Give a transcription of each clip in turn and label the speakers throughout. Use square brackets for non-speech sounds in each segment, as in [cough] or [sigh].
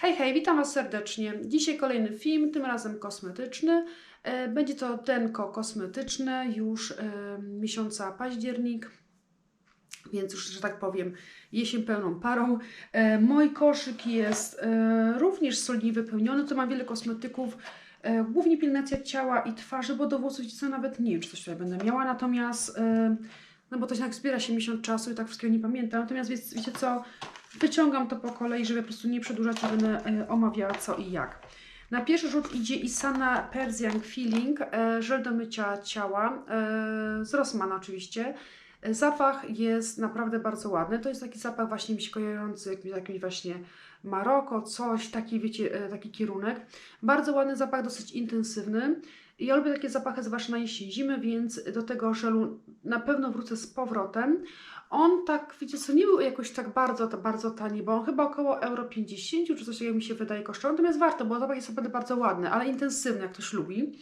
Speaker 1: Hej, hej, witam Was serdecznie. Dzisiaj kolejny film, tym razem kosmetyczny. E, Będzie to denko kosmetyczne już e, miesiąca październik, więc już, że tak powiem, jesień pełną parą. E, Mój koszyk jest również solidnie wypełniony, tu mam wiele kosmetyków, głównie pielęgnacja ciała i twarzy, bo do włosów co nawet nie wiem, czy coś tutaj będę miała, natomiast no bo to jednak zbiera się miesiąc czasu i tak wszystkiego nie pamiętam. Natomiast wiecie co, wyciągam to po kolei, żeby po prostu nie przedłużać będę e, omawiała co i jak. Na pierwszy rzut idzie Isana Persian Feeling, e, żel do mycia ciała, e, z Rossmana oczywiście. Zapach jest naprawdę bardzo ładny. To jest taki zapach właśnie mi się kojarzący jakimś, właśnie Maroko, coś, taki wiecie, taki kierunek. Bardzo ładny zapach, dosyć intensywny. Ja lubię takie zapachy, zwłaszcza na jesień, zimę, więc do tego żelu na pewno wrócę z powrotem. On tak, wiecie co, nie był jakoś tak bardzo, bardzo tani, bo on chyba około euro 50 czy coś takiego mi się wydaje kosztował, natomiast warto, bo zapach jest naprawdę bardzo ładny, ale intensywny, jak ktoś lubi.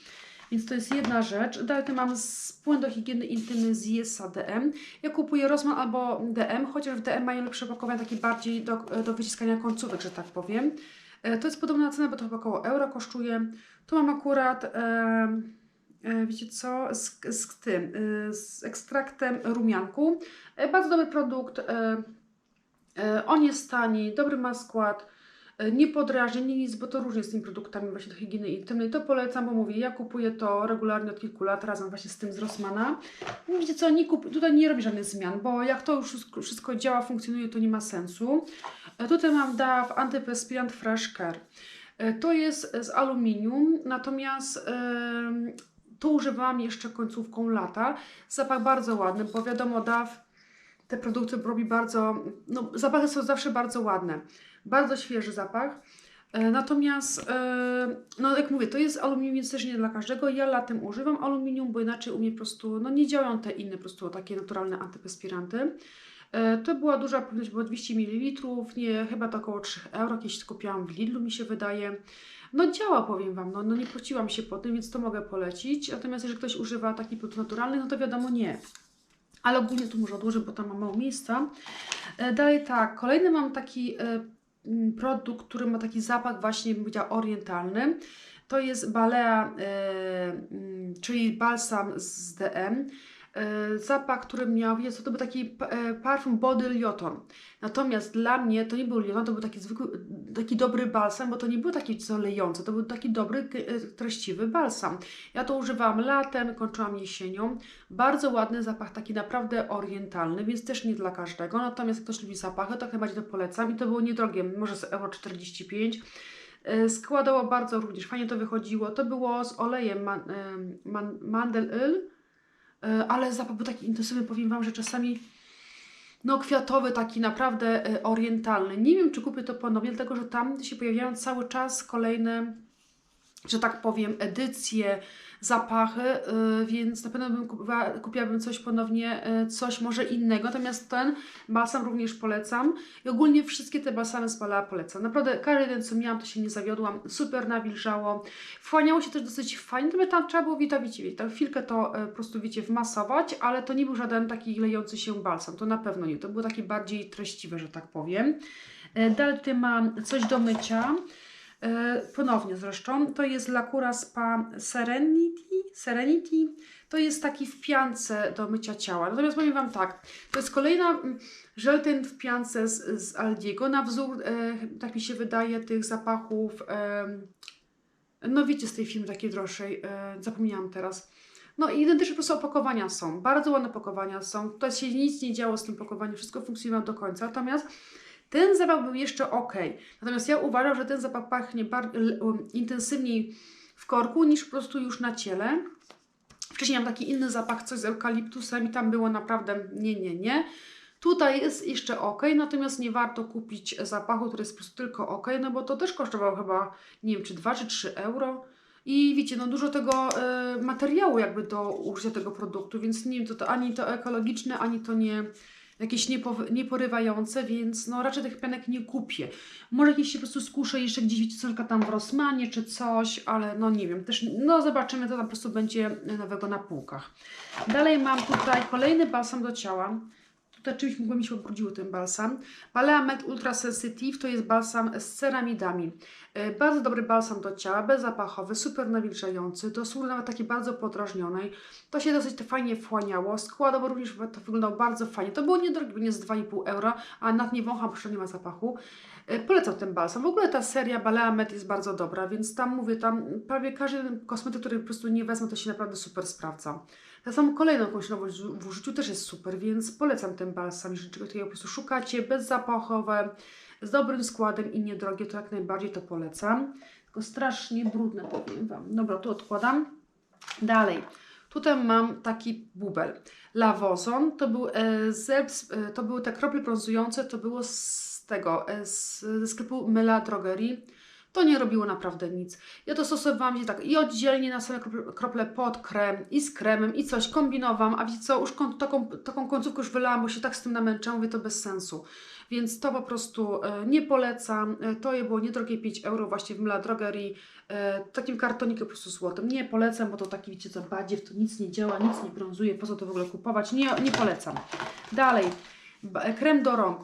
Speaker 1: Więc to jest jedna rzecz. Dalej tu mam spłyn do higieny intymnej z Yesa DM. Ja kupuję Rossmann albo DM, chociaż w DM mają lepsze opakowania, takie bardziej do, do wyciskania końcówek, że tak powiem. E, To jest podobna cena, bo to chyba około euro kosztuje. Tu mam akurat, wiecie co, z, z tym, e, z ekstraktem rumianku. E, bardzo dobry produkt. E, e, on jest tani, dobry ma skład. e, Nie podrażni, nie nic, bo to różnie z tymi produktami właśnie do higieny intymnej. To polecam, bo mówię, ja kupuję to regularnie od kilku lat, razem właśnie z tym z Rossmana. No Wiecie co, nie kup, tutaj nie robię żadnych zmian, bo jak to już wszystko, działa, funkcjonuje, to nie ma sensu. E, Tutaj mam DAW Antyperspirant Fresh Care. E, To jest z aluminium, natomiast to używałam jeszcze końcówką lata. Zapach bardzo ładny, bo wiadomo, DAW te produkty robi bardzo, no zapachy są zawsze bardzo ładne. Bardzo świeży zapach. E, Natomiast, e, no jak mówię, to jest aluminium, więc też nie dla każdego. Ja latem używam aluminium, bo inaczej u mnie po prostu, no nie działają te inne po prostu takie naturalne antyperspiranty. E, To była duża pojemność, było 200 ml, nie, chyba to około 3 euro, jakieś kupiłam w Lidlu mi się wydaje. No działa, powiem Wam, no, no nie pociłam się po tym, więc to mogę polecić. Natomiast jeżeli ktoś używa takich produktów naturalnych, no to wiadomo nie. Ale ogólnie tu może odłożę, bo tam mam mało miejsca. E, Dalej tak, kolejny mam taki e, produkt, który ma taki zapach właśnie, bym powiedziała, orientalny. To jest Balea, e, czyli balsam z DM. E, Zapach, który miał, co, to był taki e, parfum Body Lioton. Natomiast dla mnie to nie był Lioton, to był taki zwykły, taki dobry balsam, bo to nie był taki co to był taki dobry, e, treściwy balsam. Ja to używałam latem, kończyłam jesienią. Bardzo ładny zapach, taki naprawdę orientalny, więc też nie dla każdego. Natomiast jak ktoś lubi zapachy, to chyba to polecam. I to było niedrogie, może z euro 45. E, Składało bardzo również, fajnie to wychodziło. To było z olejem man, man, mandel ale zapach był taki intensywny, powiem Wam, że czasami no kwiatowy, taki naprawdę e, orientalny. Nie wiem, czy kupię to ponownie, dlatego że tam się pojawiają cały czas kolejne, że tak powiem, edycje, zapachy, y, więc na pewno bym kupiła, kupiłabym coś ponownie, y, coś może innego. Natomiast ten balsam również polecam i ogólnie wszystkie te balsamy z Balea polecam. Naprawdę każdy jeden, co miałam, to się nie zawiodłam. Super nawilżało. Wchłaniało się też dosyć fajnie, tam trzeba było, wiecie, wiecie, tam chwilkę to y, po prostu, wiecie, wmasować, ale to nie był żaden taki lejący się balsam. To na pewno nie. To było takie bardziej treściwe, że tak powiem. Dalej tutaj mam coś do mycia. E, Ponownie zresztą, to jest Lacura Spa Serenity. Serenity. To jest taki w piance do mycia ciała. Natomiast powiem Wam tak, to jest kolejna mm, żel ten w piance z, z Aldiego na wzór, e, tak mi się wydaje, tych zapachów, e, no wiecie, z tej firmy takiej droższej, e, zapomniałam teraz. No i identyczne po prostu opakowania są, bardzo ładne opakowania są. Tutaj się nic nie działo z tym opakowaniem, wszystko funkcjonowało do końca. Natomiast ten zapach był jeszcze ok. Natomiast ja uważam, że ten zapach pachnie um, intensywniej w korku niż po prostu już na ciele. Wcześniej miałam taki inny zapach, coś z eukaliptusem i tam było naprawdę nie, nie, nie. Tutaj jest jeszcze ok, natomiast nie warto kupić zapachu, który jest po prostu tylko ok, no bo to też kosztowało chyba, nie wiem, czy 2 czy 3 euro. I wiecie, no dużo tego e, materiału jakby do użycia tego produktu, więc nie wiem, to, to ani to ekologiczne, ani to nie jakieś niepowy- nieporywające, więc no raczej tych pianek nie kupię. Może jakieś się po prostu skuszę jeszcze gdzieś, wiecie, tam w Rossmanie czy coś, ale no nie wiem, też no zobaczymy, co tam po prostu będzie nowego na półkach. Dalej mam tutaj kolejny balsam do ciała. Tutaj czymś mogło mi się obrudziło ten balsam. Balea Med Ultra Sensitive to jest balsam z ceramidami. E, Bardzo dobry balsam do ciała, bezzapachowy, super nawilżający, do nawet takiej bardzo podrażnionej. To się dosyć fajnie wchłaniało. Składowo również to wyglądało bardzo fajnie. To było niedrogie, bo nie z 2,5 euro, a nad nie wącham, przecież nie ma zapachu. E, Polecam ten balsam. W ogóle ta seria Balea Med jest bardzo dobra, więc tam mówię, tam prawie każdy kosmetyk, który po prostu nie wezmę, to się naprawdę super sprawdza. Tak samo kolejną jakąś nowość w użyciu też jest super, więc polecam ten balsam, jeżeli czegoś takiego po prostu szukacie, bezzapachowe, z dobrym składem i niedrogie, to jak najbardziej to polecam. Tylko strasznie brudne, powiem Wam. Dobra, tu odkładam. Dalej. Tutaj mam taki bubel. Lavozon to był e, e, to były te krople brązujące, to było z tego, e, z, ze sklepu Myla Drogerii. To nie robiło naprawdę nic. Ja to stosowałam się tak i oddzielnie na same krople, pod krem i z kremem i coś kombinowałam, a wiecie co, już kon, taką, taką końcówkę już wylałam, bo się tak z tym namęczałam, mówię to bez sensu. Więc to po prostu e, nie polecam. E, to je było niedrogie 5 euro właśnie w Mla Drogerii. E, takim kartonikiem po prostu złotym. Nie polecam, bo to taki wiecie co, badziew, to nic nie działa, nic nie brązuje, po co to w ogóle kupować. Nie, nie polecam. Dalej, Ba- krem do rąk.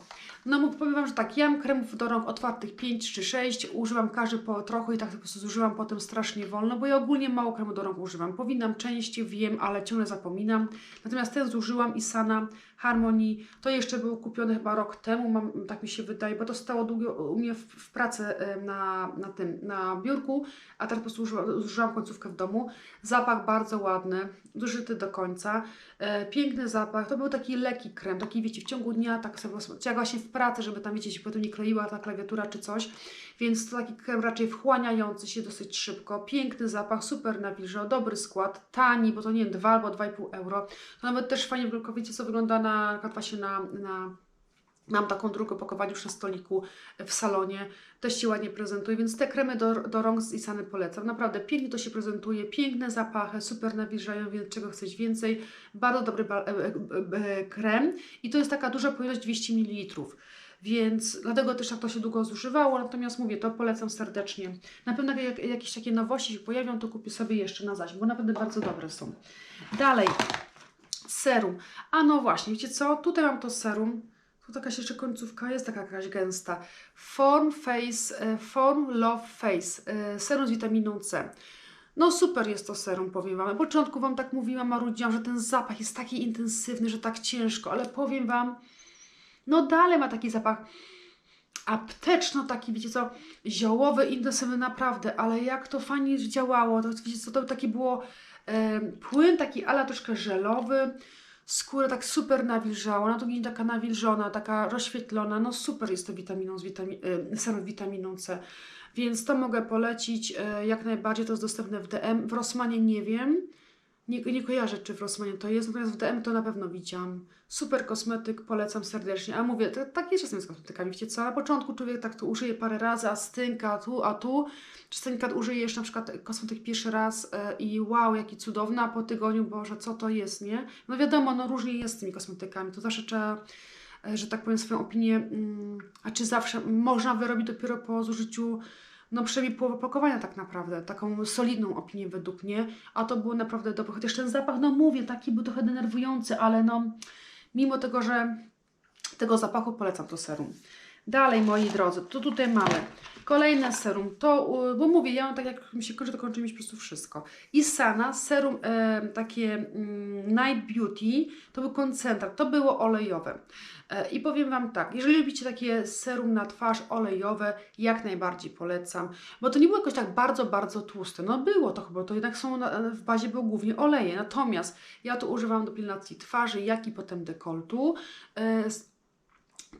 Speaker 1: No powiem Wam, że tak, ja mam kremów do rąk otwartych 5 czy 6, używam każdy po trochu i tak po prostu zużywam potem strasznie wolno, bo ja ogólnie mało kremu do rąk używam. Powinnam częściej, wiem, ale ciągle zapominam. Natomiast ten zużyłam Isana Harmony, to jeszcze był kupiony chyba rok temu, mam, tak mi się wydaje, bo to stało długo u mnie w, w pracy na, na tym, na biurku, a teraz po prostu użyłam, zużyłam końcówkę w domu. Zapach bardzo ładny, zużyty do końca. E, piękny zapach. To był taki lekki krem, taki wiecie, w ciągu dnia, tak sobie jak właśnie w pracy, żeby tam wiecie, się potem nie kleiła ta klawiatura czy coś. Więc to taki krem raczej wchłaniający się dosyć szybko. Piękny zapach, super nawilżał, dobry skład, tani, bo to nie wiem, 2 albo 2,5 euro. To nawet też fajnie wygląda, wiecie co wygląda na, na, na Mam taką drugą opakowanie już na stoliku w salonie, też się ładnie prezentuje, więc te kremy do, do rąk z Isany polecam. Naprawdę pięknie to się prezentuje, piękne zapachy, super nawilżają, więc czego chcesz więcej. Bardzo dobry ba- e, e, e, krem i to jest taka duża pojemność 200 ml. Więc dlatego też tak to się długo zużywało, natomiast mówię, to polecam serdecznie. Na pewno jak jakieś takie nowości się pojawią, to kupię sobie jeszcze na zaś, bo naprawdę bardzo dobre są. Dalej, serum. A no właśnie, wiecie co? Tutaj mam to serum. Tu taka jeszcze końcówka jest taka jakaś gęsta. Form Face, e, Form Love Face, e, serum z witaminą C. No super jest to serum, powiem Wam. Na początku Wam tak mówiłam, marudziłam, że ten zapach jest taki intensywny, że tak ciężko, ale powiem Wam, no dalej ma taki zapach apteczno, taki wiecie co, ziołowy, intensywny naprawdę, ale jak to fajnie działało, to wiecie co, to taki było e, płyn taki ala troszkę żelowy, skóra tak super nawilżała, na drugi taka nawilżona, taka rozświetlona, no super jest to witaminą z witami serum z witaminą C, więc to mogę polecić, y, jak najbardziej. To jest dostępne w DM, w Rossmanie nie wiem, nie, nie kojarzę czy w Rossmanie to jest, natomiast w DM to na pewno widziałam. Super kosmetyk, polecam serdecznie, a mówię, to, tak jest czasem z kosmetykami, wiecie co, na początku człowiek tak to użyje parę razy, a stynka tu, a tu, stynka jeszcze na przykład kosmetyk pierwszy raz y, i wow, jaki cudowny, a po tygodniu, Boże, co to jest, nie? No wiadomo, no różnie jest z tymi kosmetykami, to zawsze trzeba, e, że tak powiem, swoją opinię, mm, a czy zawsze można wyrobić dopiero po zużyciu, no przynajmniej połowę opakowania tak naprawdę, taką solidną opinię według mnie, a to było naprawdę dobre, chociaż ten zapach, no mówię, taki był trochę denerwujący, ale no, mimo tego, że tego zapachu polecam to serum. Dalej, moi drodzy, to tutaj mamy kolejne serum. To, y, bo mówię, ja mam tak jak mi się kończy, to kończy mi się po prostu wszystko. I Sana, serum e, takie mm, Night Beauty, to był koncentrat, to było olejowe. E, I powiem Wam tak, jeżeli lubicie takie serum na twarz olejowe, jak najbardziej polecam, bo to nie było jakoś tak bardzo, bardzo tłuste. No było to chyba, to jednak są na, w bazie były głównie oleje. Natomiast ja to używam do pielęgnacji twarzy, jak i potem dekoltu. E,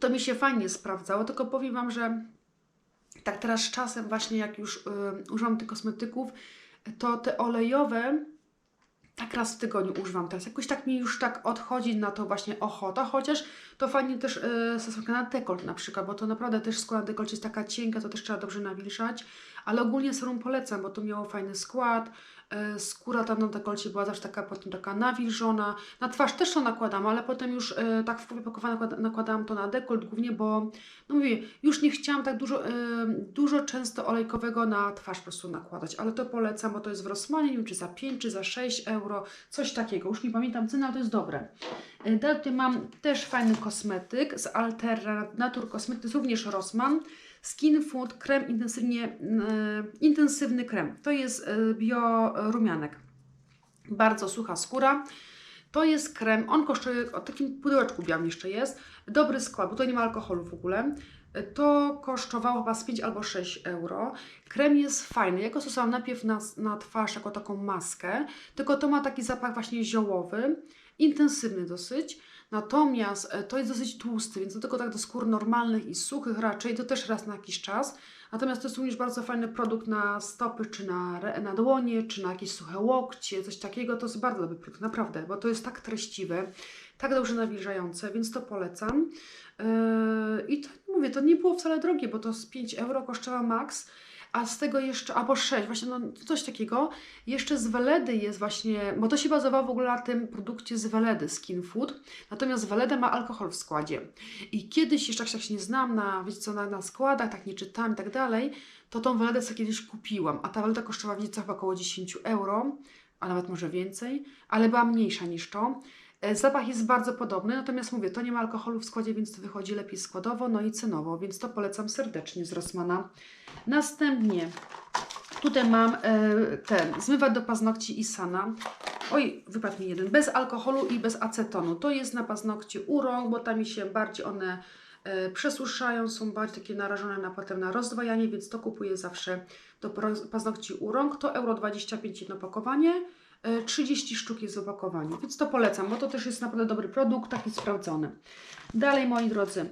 Speaker 1: to mi się fajnie sprawdzało, tylko powiem Wam, że tak teraz z czasem właśnie jak już y, używam tych kosmetyków, to te olejowe tak raz w tygodniu używam teraz. Jakoś tak mi już tak odchodzi na to właśnie ochota, chociaż to fajnie też yy, stosunka na dekolt na przykład, bo to naprawdę też skóra na dekolcie jest taka cienka, to też trzeba dobrze nawilżać, ale ogólnie serum polecam, bo to miało fajny skład, yy, skóra tam na dekolcie była zawsze taka potem taka nawilżona, na twarz też to nakładam, ale potem już yy, tak w kupie nakłada, nakładałam to na dekolt głównie, bo no mówię, już nie chciałam tak dużo, yy, dużo często olejkowego na twarz po prostu nakładać, ale to polecam, bo to jest w Rossmanie, nie wiem czy za 5 czy za 6 euro, coś takiego, już nie pamiętam ceny, ale to jest dobre. E, Dalej mam też fajny kosmetyk z Altera Natur Cosmetics, również Rossmann. Skin Food krem intensywnie, e, intensywny krem. To jest e, biorumianek. Bardzo sucha skóra. To jest krem, on kosztuje, o takim pudełeczku białym jeszcze jest. Dobry skład, bo to nie ma alkoholu w ogóle. E, To kosztowało chyba z 5 albo 6 euro. Krem jest fajny. Ja go stosowałam najpierw na, na twarz jako taką maskę, tylko to ma taki zapach właśnie ziołowy, intensywny dosyć. Natomiast e, to jest dosyć tłusty, więc do tego tak do skór normalnych i suchych raczej, to też raz na jakiś czas. Natomiast to jest również bardzo fajny produkt na stopy, czy na, na dłonie, czy na jakieś suche łokcie, coś takiego. To jest bardzo dobry produkt, naprawdę, bo to jest tak treściwe, tak dobrze nawilżające, więc to polecam. Yy, I to, mówię, to nie było wcale drogie, bo to z 5 euro kosztowało max, a z tego jeszcze, albo 6, właśnie no, coś takiego. Jeszcze z Weledy jest właśnie, bo to się bazowało w ogóle na tym produkcie z Weledy, Skin Food. Natomiast Weleda ma alkohol w składzie. I kiedyś, jeszcze jak się tak nie znam na, wiecie co, na, na składach, tak nie czytałam i tak dalej, to tą Weledę sobie kiedyś kupiłam, a ta Weleda kosztowała co, chyba około 10 euro, a nawet może więcej, ale była mniejsza niż to. E, Zapach jest bardzo podobny, natomiast mówię, to nie ma alkoholu w składzie, więc to wychodzi lepiej składowo, no i cenowo, więc to polecam serdecznie z Rossmana. Następnie tutaj mam e, ten zmywacz do paznokci Isana. Oj, wypadł mi jeden. Bez alkoholu i bez acetonu. To jest na paznokcie u rąk, bo tam mi się bardziej one e, przesuszają, są bardziej takie narażone na potem na rozdwajanie, więc to kupuję zawsze do paznokci u rąk. To euro 25 jedno pakowanie. E, 30 sztuk jest w opakowaniu, więc to polecam, bo to też jest naprawdę dobry produkt, taki sprawdzony. Dalej, moi drodzy,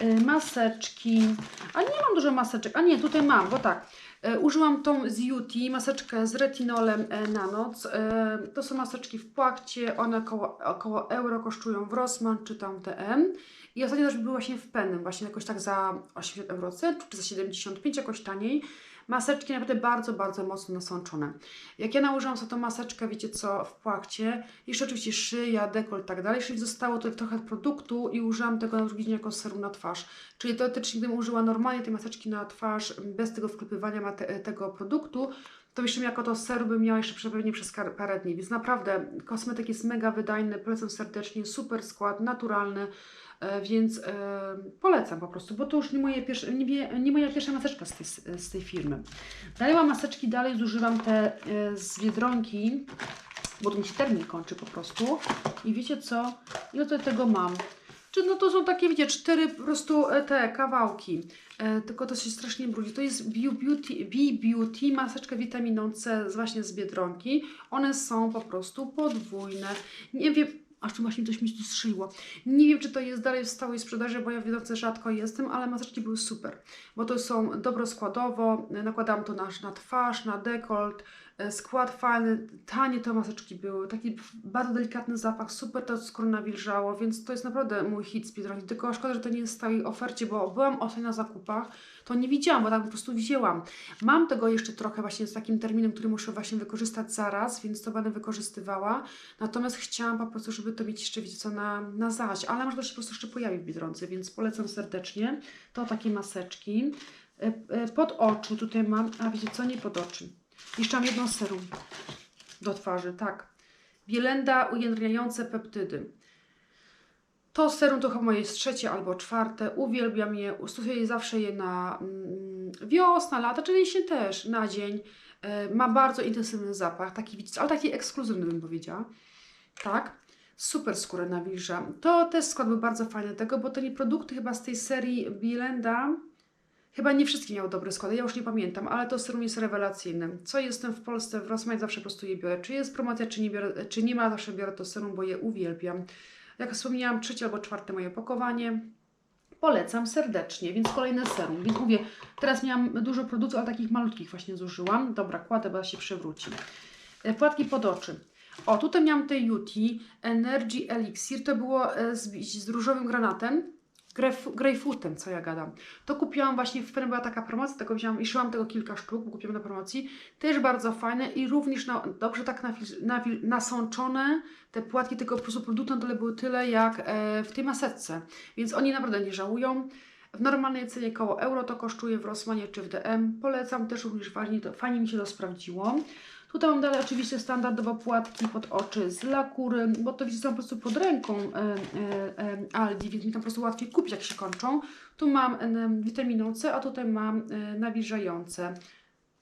Speaker 1: e, maseczki. A nie mam dużo maseczek. A nie, tutaj mam, bo tak. E, Użyłam tą z UT, maseczkę z retinolem e, na noc. E, To są maseczki w płachcie, one około, około euro kosztują w Rossmann czy tam DM. I ostatnio też były właśnie w Penem, właśnie jakoś tak za 80 euro czy za 75, jakoś taniej. Maseczki naprawdę bardzo, bardzo mocno nasączone. Jak ja nałożyłam sobie tą maseczkę, wiecie co, w płachcie, jeszcze oczywiście szyja, dekolt i tak dalej, czyli zostało tutaj trochę produktu i użyłam tego na drugi dzień jako serum na twarz. Czyli teoretycznie, gdybym użyła normalnie tej maseczki na twarz, bez tego wklepywania tego produktu, to jeszcze jako to serum bym miała jeszcze pewnie przez parę dni. Więc naprawdę kosmetyk jest mega wydajny, polecam serdecznie, super skład, naturalny, więc e, polecam po prostu, bo to już nie, moje pierwsze, nie, moja pierwsza maseczka z tej, z tej firmy. Dalej mam maseczki, dalej zużywam te e, z Biedronki, bo to mi się termin kończy po prostu. I wiecie co? Ile tutaj tego mam? Czy no to są takie, wiecie, cztery po prostu e, te kawałki. E, tylko to się strasznie brudzi. To jest Be Beauty, Be Beauty, maseczka witaminą C z właśnie z Biedronki. One są po prostu podwójne. Nie wiem, aż tu właśnie coś mi tu strzeliło. Nie wiem, czy to jest dalej w stałej sprzedaży, bo ja w Biedronce rzadko jestem, ale maseczki były super. Bo to są dobroskładowo, nakładałam to na, na twarz, na dekolt, e, skład fajny, tanie te maseczki były, taki bardzo delikatny zapach, super to skóro nawilżało, więc to jest naprawdę mój hit Biedronki, tylko szkoda, że to nie jest w stałej ofercie, bo byłam ostatnio na zakupach, to nie widziałam, bo tak po prostu wzięłam. Mam tego jeszcze trochę właśnie z takim terminem, który muszę właśnie wykorzystać zaraz, więc to będę wykorzystywała, natomiast chciałam po prostu, żeby to mieć jeszcze, wiecie co, na, na zaś, ale może to się po prostu jeszcze pojawi w Biedronce, więc polecam serdecznie. To takie maseczki. E, e, Pod oczy tutaj mam, a wiecie co, nie pod oczy. Jeszcze mam jedno serum do twarzy, tak. Bielenda ujędrniające peptydy. To serum to chyba moje jest trzecie albo czwarte. Uwielbiam je, stosuję zawsze je na mm, wiosna, lata, czyli jesień też, na dzień. E, ma bardzo intensywny zapach, taki, ale taki ekskluzywny bym powiedziała. Tak. Super skórę nawilża. To też skład był bardzo fajny tego, bo to nie produkty chyba z tej serii Bielenda. Chyba nie wszystkie miały dobre składy, ja już nie pamiętam, ale to serum jest rewelacyjne. Co jestem w Polsce, w Rossmanie zawsze po prostu je biorę. Czy jest promocja, czy nie, biorę, czy nie ma, zawsze biorę to serum, bo je uwielbiam. Jak wspomniałam, trzecie albo czwarte moje opakowanie. Polecam serdecznie, więc kolejne serum. Więc mówię, teraz miałam dużo produktów, ale takich malutkich właśnie zużyłam. Dobra, kładę, bo się przewróci. E, Płatki pod oczy. O, tutaj miałam te Yuti Energy Elixir. To było e, z, z różowym granatem. Gref- Grejpfrutem, co ja gadam. To kupiłam właśnie, w była taka promocja, tego wziąłam i szyłam tego kilka sztuk, bo kupiłam na promocji. Też bardzo fajne i również na, dobrze tak nasączone. Te płatki tylko po prostu produktu na dole były tyle jak e, w tej maseczce. Więc oni naprawdę nie żałują. W normalnej cenie koło euro to kosztuje w Rossmanie czy w DM. Polecam też również fajnie, to, fajnie mi się to sprawdziło. Tutaj mam dalej oczywiście standardowo płatki pod oczy z lakury, bo to widzicie są po prostu pod ręką e, e, e, Aldi, więc mi tam po prostu łatwiej kupić jak się kończą. Tu mam e, witaminą C, a tutaj mam e, nawilżające.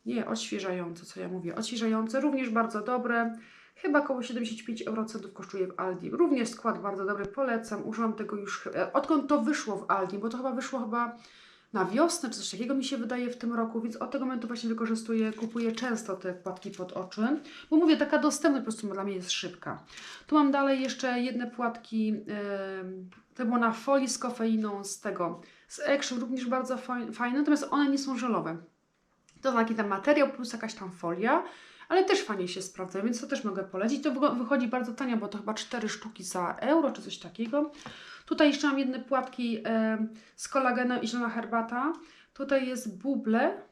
Speaker 1: Nie, odświeżające, co ja mówię. Odświeżające, również bardzo dobre. Chyba około 75 eurocentów kosztuje w Aldi. Również skład bardzo dobry, polecam. Użyłam tego już, odkąd to wyszło w Aldi, bo to chyba wyszło chyba na wiosnę, czy coś takiego mi się wydaje w tym roku, więc od tego momentu właśnie wykorzystuję, kupuję często te płatki pod oczy, bo mówię, taka dostępność po prostu dla mnie jest szybka. Tu mam dalej jeszcze jedne płatki, yy, to było na folii z kofeiną z tego, z Action, również bardzo faj- fajne, natomiast one nie są żelowe. To taki tam materiał plus jakaś tam folia, ale też fajnie się sprawdza, więc to też mogę polecić. To wychodzi bardzo tanio, bo to chyba 4 sztuki za euro czy coś takiego. Tutaj jeszcze mam jedne płatki e, z kolagenem i zielona herbata. Tutaj jest buble.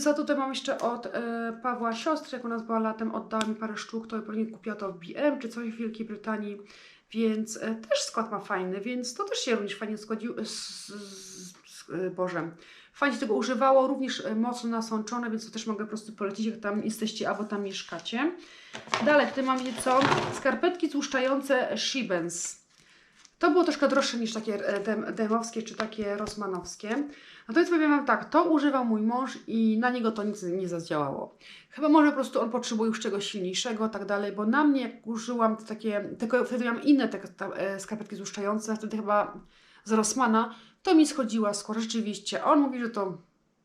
Speaker 1: Co, tutaj mam jeszcze od e, Pawła siostry, jak u nas była latem, oddała mi parę sztuk, to pewnie kupiła to w BM czy coś w Wielkiej Brytanii, więc e, też skład ma fajny, więc to też się również fajnie zgodził, z, z, z, e, Boże, fajnie tego używało, również e, mocno nasączone, więc to też mogę po prostu polecić, jak tam jesteście albo tam mieszkacie. Dalej, tutaj mam nieco skarpetki tłuszczające Shibens. To było troszkę droższe niż takie e, dem, demowskie czy takie rosmanowskie. Natomiast powiem Wam tak, to używał mój mąż i na niego to nic nie zadziałało. Chyba może po prostu on potrzebuje już czegoś silniejszego, tak dalej, bo na mnie jak użyłam te takie, tylko wtedy miałam inne te, te e, skarpetki tłuszczające, wtedy chyba z Rossmana, to mi schodziła skoro rzeczywiście. On mówi, że to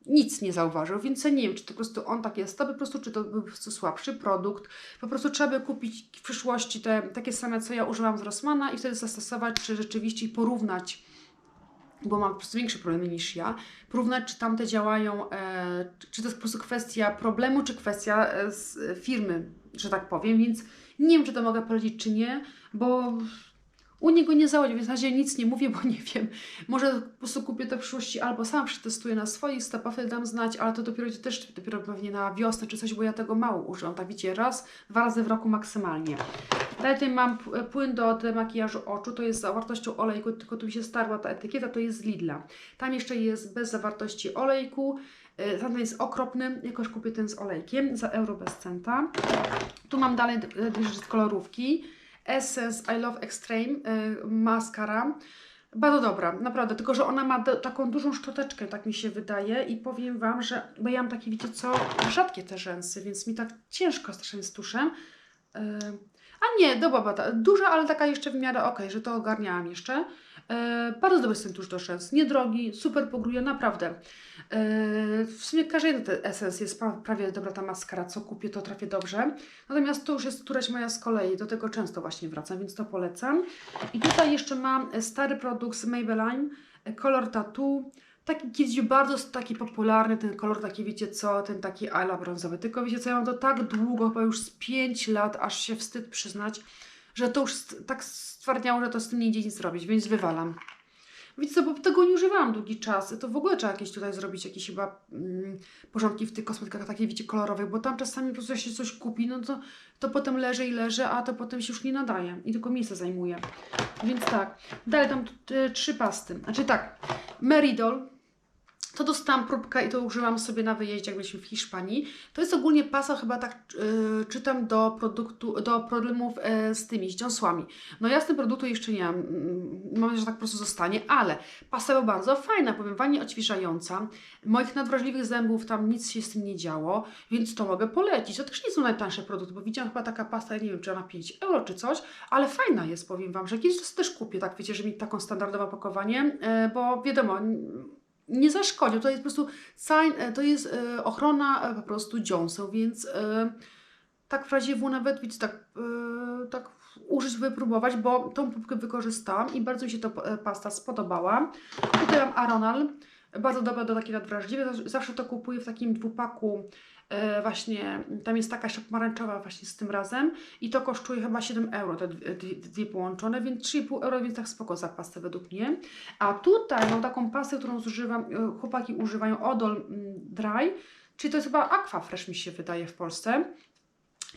Speaker 1: nic nie zauważył, więc ja nie wiem, czy to po prostu on tak jest, to po prostu, czy to był po prostu słabszy produkt. Po prostu trzeba by kupić w przyszłości te takie same, co ja użyłam z Rossmana i wtedy zastosować, czy rzeczywiście porównać, bo mam po prostu większe problemy niż ja, porównać, czy tamte działają, e, czy- czy to jest po prostu kwestia problemu, czy kwestia e, z firmy, że tak powiem, więc nie wiem, czy to mogę polecić, czy nie, bo u niego nie załodził, więc na razie nic nie mówię, bo nie wiem. Może po prostu kupię to w przyszłości albo sam przetestuję na swoich stopach, wtedy dam znać, ale to dopiero też dopiero pewnie na wiosnę czy coś, bo ja tego mało używam. Tak widzicie, raz, dwa razy w roku maksymalnie. Dalej tutaj mam płyn do demakijażu oczu, to jest z zawartością olejku, tylko tu mi się starła ta etykieta, to jest z Lidla. Tam jeszcze jest bez zawartości olejku, y, tamten jest okropny, jakoś kupię ten z olejkiem za euro bez centa. Tu mam dalej z kolorówki. Essence I Love Extreme y, maskara. Bardzo dobra, naprawdę, tylko że ona ma do, taką dużą szczoteczkę, tak mi się wydaje i powiem Wam, że, bo ja mam takie, wiecie co, rzadkie te rzęsy, więc mi tak ciężko strasznie z tuszem. Y, a nie, dobra, bata, duża, ale taka jeszcze w miarę okej, że to ogarniałam jeszcze. E, bardzo dobry jest ten tusz do szans, niedrogi, super pogruje, naprawdę. E, w sumie każdy ten esens jest pra, prawie dobra ta maskara, co kupię, to trafię dobrze. Natomiast to już jest któraś moja z kolei, do tego często właśnie wracam, więc to polecam. I tutaj jeszcze mam stary produkt z Maybelline, e, kolor tattoo. Taki kiedyś bardzo taki popularny, ten kolor taki, wiecie co, ten taki ala brązowy. Tylko wiecie co, ja mam to tak długo, chyba już z 5 lat, aż się wstyd przyznać, że to już tak stwardniało, że to z tym nie idzie nic zrobić, więc wywalam. Wiecie co, bo tego nie używałam długi czas. To w ogóle trzeba jakieś tutaj zrobić, jakieś chyba mm, porządki w tych kosmetykach takich, wiecie, kolorowych, bo tam czasami po prostu się coś kupi, no to, to potem leży i leży, a to potem się już nie nadaje i tylko miejsce zajmuje. Więc tak, dalej tam trzy pasty. Znaczy tak, Meridol, to dostałam próbkę i to użyłam sobie na wyjeździe, jak byliśmy w Hiszpanii. To jest ogólnie pasa, chyba tak yy, czytam, do produktu, do problemów e, z tymi, z dziąsłami. No ja z tym produktu jeszcze nie mam, mm, mam nadzieję, że tak po prostu zostanie, ale pasa była bardzo fajna, powiem Wam, odświeżająca. Moich nadwrażliwych zębów tam nic się z tym nie działo, więc to mogę polecić. To też nie są najtańsze produkty, bo widziałam chyba taka pasta, nie wiem, czy ona 5 euro czy coś, ale fajna jest, powiem Wam, że kiedyś to też kupię, tak wiecie, że mi taką standardowe opakowanie, e, bo wiadomo, nie zaszkodzi. To jest po prostu sign, e, to jest e, ochrona e, po prostu dziąseł, więc tak w razie W nawet wiecie, tak, tak użyć, wypróbować, bo tą próbkę wykorzystałam i bardzo mi się e, pasta spodobała. Tutaj mam Aronal, bardzo dobra do takiej nadwrażliwej. Zawsze to kupuję w takim dwupaku. E, Właśnie tam jest taka jeszcze pomarańczowa właśnie z tym razem i to kosztuje chyba 7 euro, te dwie, dwie, połączone, więc 3,5 euro, więc tak spoko za pastę według mnie. A tutaj mam taką pastę, którą zużywam, e, chłopaki używają Odol mm, Dry, czyli to jest chyba Aqua Fresh mi się wydaje w Polsce.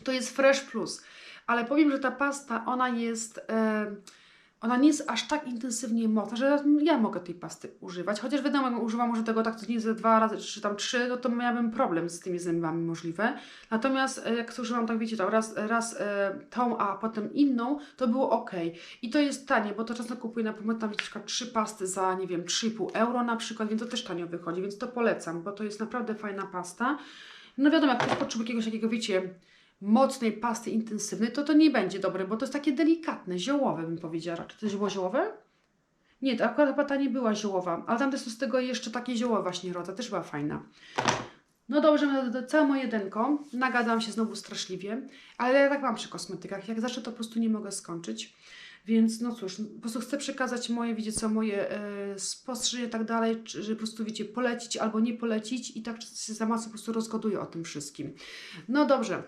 Speaker 1: To jest Fresh Plus, ale powiem, że ta pasta, ona jest, e, ona nie jest aż tak intensywnie mocna, że ja mogę tej pasty używać. Chociaż wiadomo, jak używam może tego tak codziennie ze dwa razy, czy tam trzy, no to miałabym problem z tymi zębami możliwe. Natomiast e, jak to używam, tak wiecie, tam raz, raz e, tą, a potem inną, to było ok. I to jest tanie, bo to czasem kupuję na przykład tam na przykład trzy pasty za, nie wiem, 3,5 euro na przykład, więc to też tanio wychodzi, więc to polecam, bo to jest naprawdę fajna pasta. No wiadomo, jak ktoś potrzebuje jakiegoś takiego, wiecie, mocnej pasty intensywnej, to to nie będzie dobre, bo to jest takie delikatne, ziołowe bym powiedziała. Czy to było ziołowe? Nie, to akurat chyba ta nie była ziołowa, ale tam też z tego jeszcze takie ziołowe właśnie rodza, też była fajna. No dobrze, no całe moje denko. Nagadałam się znowu straszliwie, ale ja tak mam przy kosmetykach. Jak zacznę, to po prostu nie mogę skończyć. Więc no cóż, po prostu chcę przekazać moje, wiecie co, moje e, spostrzeżenia i tak dalej, że po prostu, wiecie, polecić albo nie polecić i tak się za mocno po prostu rozgoduję o tym wszystkim. No dobrze.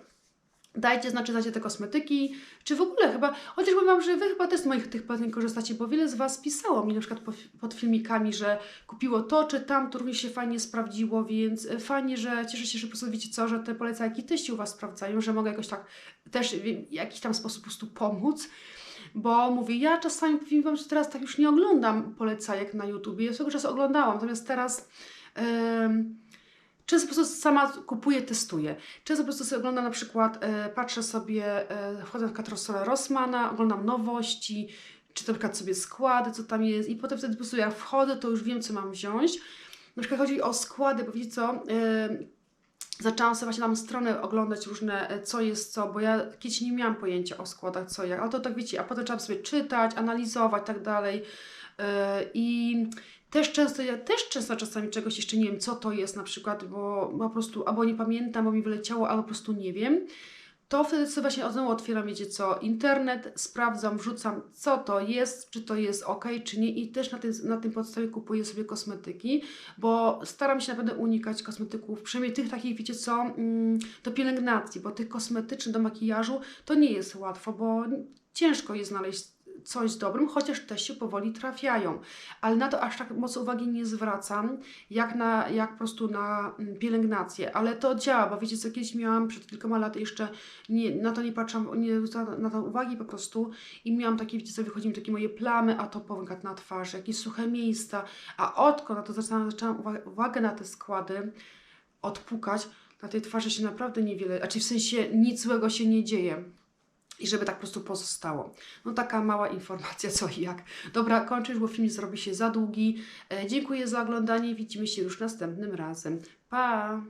Speaker 1: Dajcie znać, czy znacie te kosmetyki, czy w ogóle chyba, chociaż powiem Wam, że Wy chyba też z moich tych płatnych korzystacie, bo wiele z Was pisało mi na przykład po, pod filmikami, że kupiło to czy tam, to również się fajnie sprawdziło, więc e, fajnie, że cieszę się, że po prostu co, że te polecajki też się u Was sprawdzają, że mogę jakoś tak też w jakiś tam sposób po prostu pomóc. Bo mówię, ja czasami powiem Wam, że teraz tak już nie oglądam polecajek na YouTubie. Ja swego czasu oglądałam, natomiast teraz em, często po prostu sama kupuję, testuję. Często po prostu sobie oglądam na przykład, e, patrzę sobie, e, wchodzę na stronę Rossmana, oglądam nowości, czy na przykład sobie składy, co tam jest i potem wtedy po prostu jak wchodzę, to już wiem, co mam wziąć. Na przykład chodzi o składy, bo wiecie co, e, zaczęłam sobie właśnie tam stronę oglądać różne, e, co jest co, bo ja kiedyś nie miałam pojęcia o składach, co jak, ale to tak wiecie, a potem trzeba sobie czytać, analizować tak dalej. E, I też często, ja też często czasami czegoś jeszcze nie wiem, co to jest na przykład, bo po prostu albo nie pamiętam, bo mi wyleciało, albo po prostu nie wiem. To wtedy sobie właśnie znowu otwieram, wiecie co, internet, sprawdzam, wrzucam, co to jest, czy to jest ok, czy nie i też na tym, na tym podstawie kupuję sobie kosmetyki, bo staram się naprawdę unikać kosmetyków, przynajmniej tych takich, wiecie co, mm, do pielęgnacji, bo tych kosmetycznych do makijażu to nie jest łatwo, bo ciężko jest znaleźć coś dobrym, chociaż też się powoli trafiają. Ale na to aż tak mocno uwagi nie zwracam, jak, na, jak po prostu na mm, pielęgnację. Ale to działa, bo wiecie co, kiedyś miałam przed kilkoma laty jeszcze, nie, na to nie patrzyłam, nie na to uwagi po prostu i miałam takie, wiecie co, wychodziły takie moje plamy, a to powąkat na twarzy, jakieś suche miejsca, a odkąd na to zaczęłam, zaczęłam uwagę, na te składy odpukać, na tej twarzy się naprawdę niewiele, znaczy w sensie nic złego się nie dzieje i żeby tak po prostu pozostało. No taka mała informacja [laughs] co i jak. Dobra, kończę już, bo film zrobi się za długi. E, dziękuję za oglądanie, widzimy się już następnym razem. Pa!